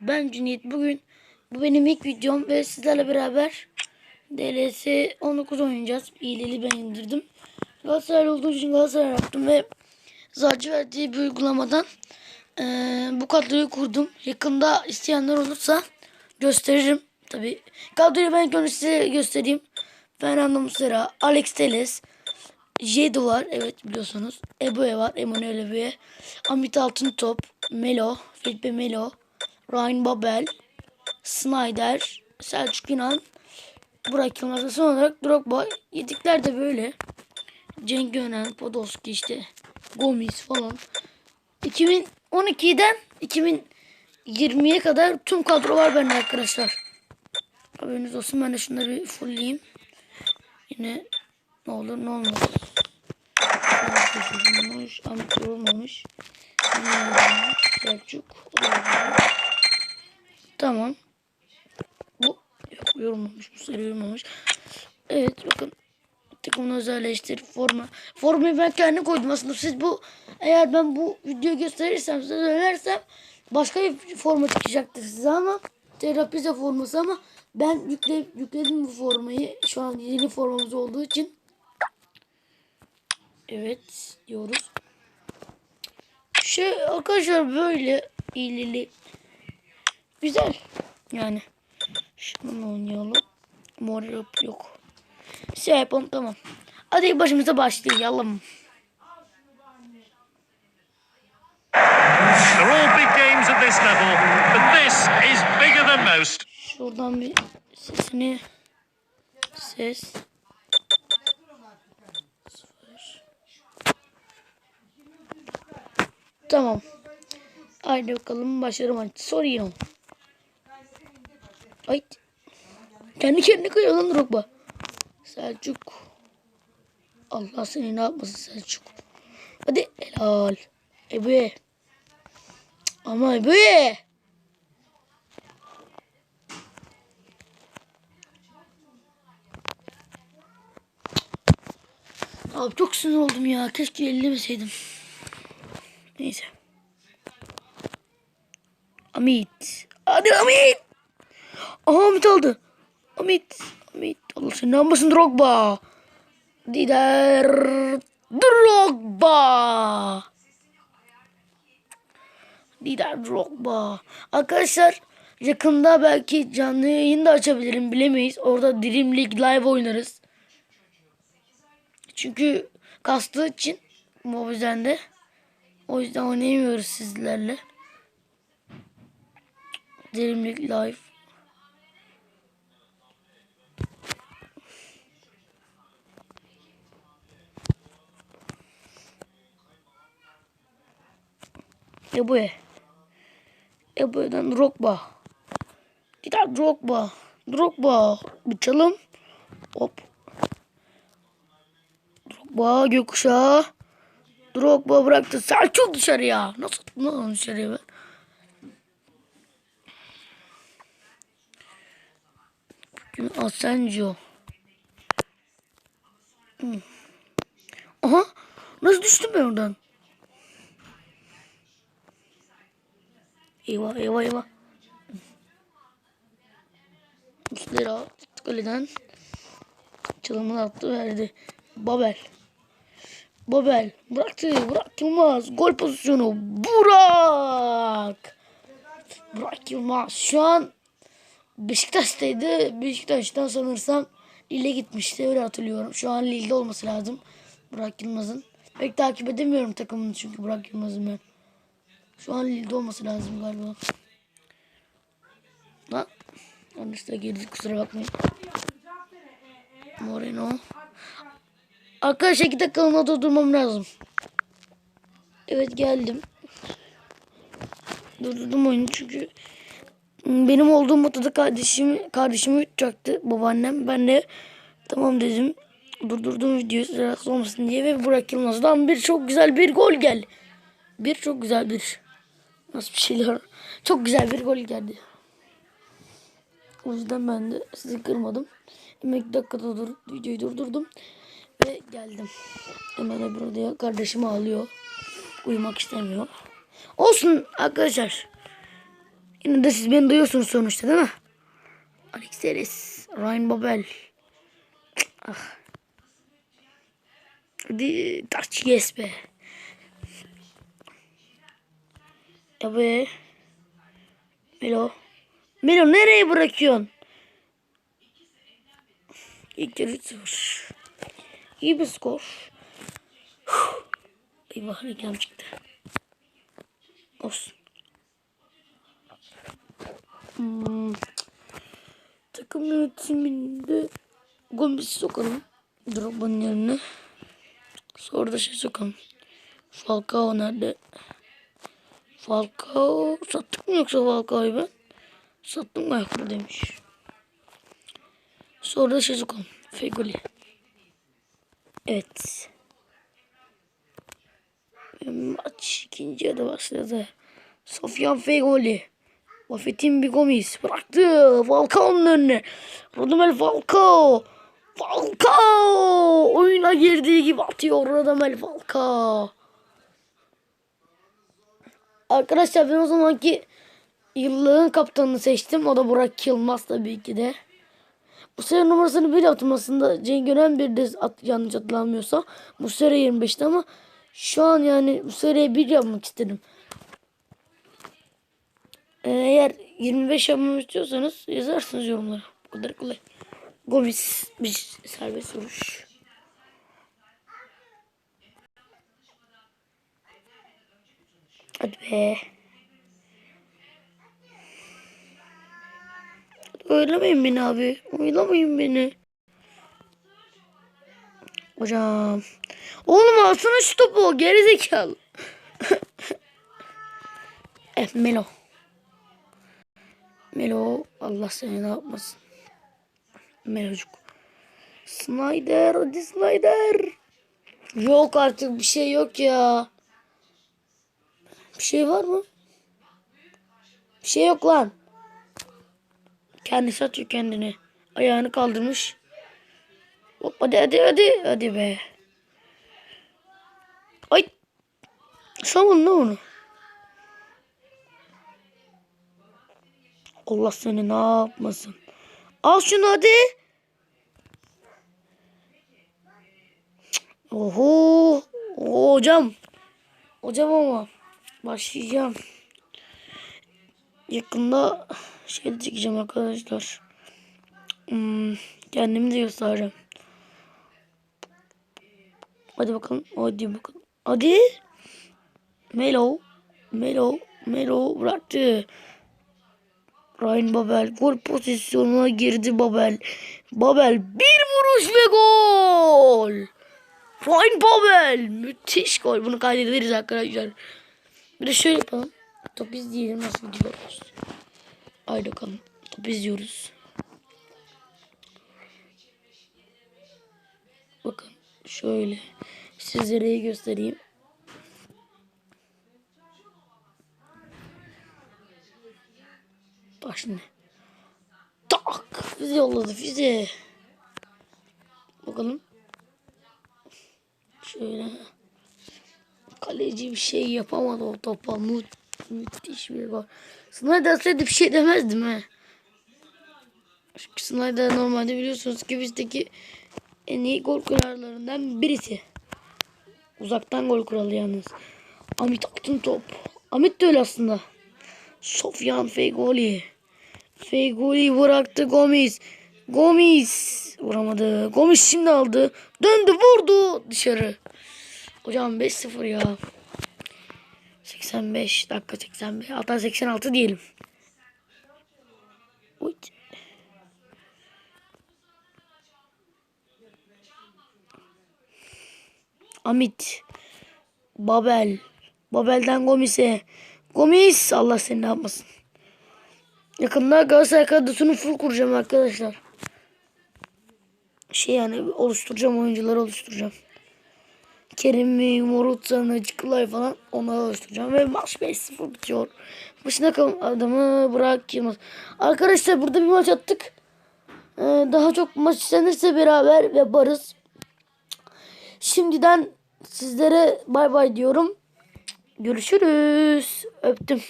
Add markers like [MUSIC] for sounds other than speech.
Ben Cüneyt. Bugün bu benim ilk videom ve sizlerle beraber DLS 19 oynayacağız. İyileli ben indirdim. Galatasaray olduğu için Galatasaray yaptım ve Zacı verdiği bir uygulamadan eee, bu kadroyu kurdum. Yakında isteyenler olursa gösteririm. Tabi kadroyu ben önce size göstereyim. Fernando Muslera, Alex Telles, Jedo var evet biliyorsunuz. Eboe var. Emanuel Eboe. Amit Altıntop. Melo. Felipe Melo. Ryan Babel. Snyder. Selçuk İnan. Burak Yılmaz. Son olarak Drogba. Yedikler de böyle. Cenk Gönen. Podolski işte. Gomis falan. 2012'den 2020'ye kadar tüm kadro var bende arkadaşlar. Haberiniz olsun. Ben de şunları bir fullleyeyim. Yine ne olur ne olmaz. Olmuş, olmamış. Selçuk. olmamış. Tamam. Bu yorulmamış. Bu seri yorulmamış. Evet bakın. Takımını özelleştir. Forma. Formayı ben kendi koydum aslında. Siz bu eğer ben bu videoyu gösterirsem size söylersem başka bir forma çıkacaktır size ama terapize forması ama ben yükle, yükledim bu formayı. Şu an yeni formamız olduğu için Evet diyoruz. Şey arkadaşlar böyle iyilili. Güzel. Yani. Şununla oynayalım. Mor yok. yok. Şey yapalım tamam. Hadi başımıza başlayalım. They're all big games at this level, but this is bigger than most. Şuradan bir sesini ses Sıfır. Tamam. Haydi bakalım başarım hadi. Ay. Kendi kendine kayıyor lan Drogba. Selçuk. Allah seni ne yapmasın Selçuk. Hadi helal. Ebe. Ama Ebe. Abi çok sinir oldum ya. Keşke ellemeseydim. Neyse. Amit. Hadi Amit. Aha Amit aldı. Amit. Amit. Allah seni ne yapmasın Drogba. Dider. Drogba. Dider Drogba. Arkadaşlar yakında belki canlı yayın da açabilirim bilemeyiz. Orada Dream League live oynarız. Çünkü kastığı için Mobizen de. O yüzden oynayamıyoruz sizlerle. Dream League Live. Ebu'ye. Ebu'dan Drogba. Gider Drogba. Drogba. Bir çalım. Hop. Drogba gökkuşağı. Drogba bıraktı. Selçuk dışarıya. Nasıl nasıl dışarıya ben? Bugün Asensio. Aha. Nasıl düştüm ben oradan? Eyvah eyvah eyvah. Üstlere kaleden çalımını attı verdi. Babel. Babel bıraktı. Burak Yılmaz. Gol pozisyonu. Burak. Burak Yılmaz. Şu an Beşiktaş'taydı. Beşiktaş'tan sanırsam Lille gitmişti. Öyle hatırlıyorum. Şu an Lille'de olması lazım. Burak Yılmaz'ın. Pek takip edemiyorum takımını çünkü Burak Yılmaz'ın ben. Şu an Lille'de olması lazım galiba. Lan. Yanlışlıkla girdik kusura bakmayın. Moreno. Arkadaşlar iki dakikalığına durdurmam lazım. Evet geldim. Durdurdum oyunu çünkü benim olduğum odada kardeşim kardeşimi yutacaktı babaannem. Ben de tamam dedim. Durdurdum videoyu rahatsız olmasın diye ve Burak Yılmaz'dan bir çok güzel bir gol geldi. Bir çok güzel bir nasıl bir şeyler. Çok güzel bir gol geldi. O yüzden ben de sizi kırmadım. Hemen dakikada dur, videoyu durdurdum. Ve geldim. Hemen öbür odaya kardeşim ağlıyor. Uyumak istemiyor. Olsun arkadaşlar. Yine de siz beni duyuyorsunuz sonuçta değil mi? Alex Telles, Ryan Babel. Ah. Hadi taç yes be. Ya be. Melo. Melo nereye bırakıyorsun? İlk yarı 3-0. İyi bir skor. Eyvah reklam çıktı. Olsun. Hmm. Takım yönetiminde Gomis'i sokalım. Drogba'nın yerine. Sonra da şey sokalım. Falcao nerede? Falcao sattık mı yoksa Falcao'yu ben? Sattım galiba demiş. Sonra da sokalım. Fegoli. Evet. Maç ikinci yarı başladı. Sofyan Fegoli. Buffett'in bir Gomis bıraktı. Falcao'nun önüne. Radamel Falcao. Falcao. Oyuna girdiği gibi atıyor Radamel Falcao. Arkadaşlar ben o zamanki yıllığın kaptanını seçtim. O da Burak Yılmaz tabii ki de. Bu sene numarasını bir yaptım aslında. Cenk Gören bir de at, yanlış hatırlamıyorsa. Bu sene 25'ti ama şu an yani bu seneye bir yapmak istedim. Ee, Eğer 25 yapmamı istiyorsanız yazarsınız yorumlara. Bu kadar kolay. Gomis bir serbest vuruş. Hadi be. Oylamayın beni abi. Oylamayın beni. Hocam. Oğlum alsana şu topu. Gerizekalı. [LAUGHS] eh Melo. Melo. Allah seni ne yapmasın. Melocuk. Snyder. Hadi Snyder. Yok artık bir şey yok ya. Bir şey var mı? Bir şey yok lan. Kendisi atıyor kendini. Ayağını kaldırmış. Hop hadi hadi hadi. Hadi be. Ay. Savun ne onu? Allah seni ne yapmasın. Al şunu hadi. Oho. Oo, hocam. Hocam ama. Başlayacağım. Yakında şey çekeceğim arkadaşlar. Hmm, kendimi de göstereceğim. Hadi bakalım. Hadi bakalım. Hadi. Melo. Melo. Melo bıraktı. Ryan Babel gol pozisyonuna girdi Babel. Babel bir vuruş ve gol. Ryan Babel müthiş gol. Bunu kaydederiz arkadaşlar. Bir de şöyle yapalım. Top izleyelim nasıl gidiyoruz. Haydi bakalım. Top izliyoruz. Bakın şöyle sizlere iyi göstereyim. Bak şimdi. Tak. Füze yolladı füze. Bakalım. Şöyle. Kaleci bir şey yapamadı o topa. Mü müthiş bir gol. Snyder atsaydı bir şey demezdim he. Çünkü Snyder normalde biliyorsunuz ki bizdeki en iyi gol kurallarından birisi. Uzaktan gol kuralı yalnız. Amit attın top. Amit de öyle aslında. Sofyan Fegoli. Fegoli bıraktı Gomis. Gomis vuramadı. Gomis şimdi aldı. Döndü vurdu dışarı. Hocam 5-0 ya. 85 dakika 85 hatta 86 diyelim. Uy. Amit. Babel. Babel'den Gomis'e. Gomis Allah seni ne yapmasın. Yakında Galatasaray kadrosunu full kuracağım arkadaşlar. Şey yani oluşturacağım oyuncuları oluşturacağım. Kerim'i, Morutan'ı, Çıkılay falan onları oluşturacağım. Ve maç 5-0 bitiyor. Başına kalan adamı bırak Yılmaz. Arkadaşlar burada bir maç attık. Ee, daha çok maç istenirse beraber yaparız. Şimdiden sizlere bay bay diyorum. Görüşürüz. Öptüm.